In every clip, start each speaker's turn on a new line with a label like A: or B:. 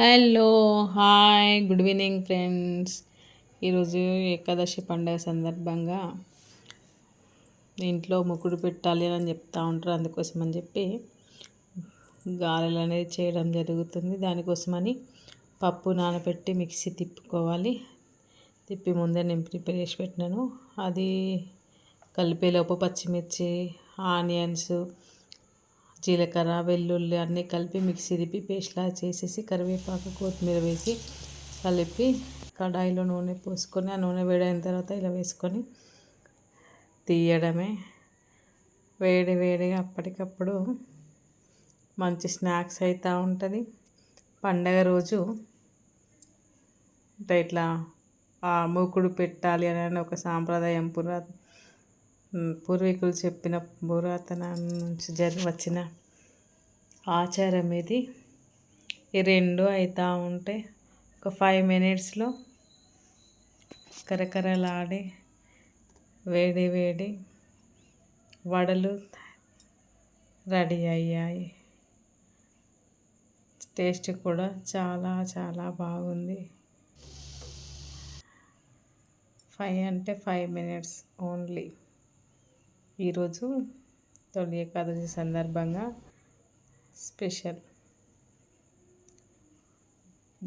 A: Hello hi good evening friends. ఈరోజు ఏకాదశి పండుగ సందర్భంగా ఇంట్లో ముక్కుడు పెట్టాలి అని చెప్తా ఉంటారు. అందుకోసం అని చెప్పి గారెలు అనేది చేయడం జరుగుతుంది. దానికోసమని పప్పు నానబెట్టి మిక్సీ తిప్పుకోవాలి. తిప్పి ముందే నేను ప్రిపేర్ చేసి పెట్టినాను. అది కలిపేలోపు పచ్చిమిర్చి ఆనియన్స్ జీలకర్ర వెల్లుల్లి అన్నీ కలిపి మిక్సీ తిప్పి పేస్ట్లా చేసేసి కరివేపాకు కొత్తిమీర వేసి కలిపి కడాయిలో నూనె పోసుకొని ఆ నూనె వేడైన తర్వాత ఇలా వేసుకొని తీయడమే. వేడి వేడిగా అప్పటికప్పుడు మంచి స్నాక్స్ అవుతూ ఉంటుంది. పండగ రోజు అంటే ఇట్లా మూకుడు పెట్టాలి అని ఒక సాంప్రదాయం పురా పూర్వీకులు చెప్పిన పురాతన నుంచి జరి వచ్చిన ఆచారం ఇది ఈ రెండు అవుతూ ఉంటే ఒక ఫైవ్ మినిట్స్లో కరకరలాడి వేడి వేడి వడలు రెడీ అయ్యాయి. టేస్ట్ కూడా చాలా చాలా బాగుంది. ఫైవ్ అంటే ఫైవ్ మినిట్స్ ఓన్లీ. ఈరోజు తొలి ఏకాదశి సందర్భంగా స్పెషల్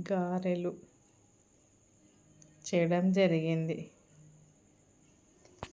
A: గారెలు చేయడం జరిగింది.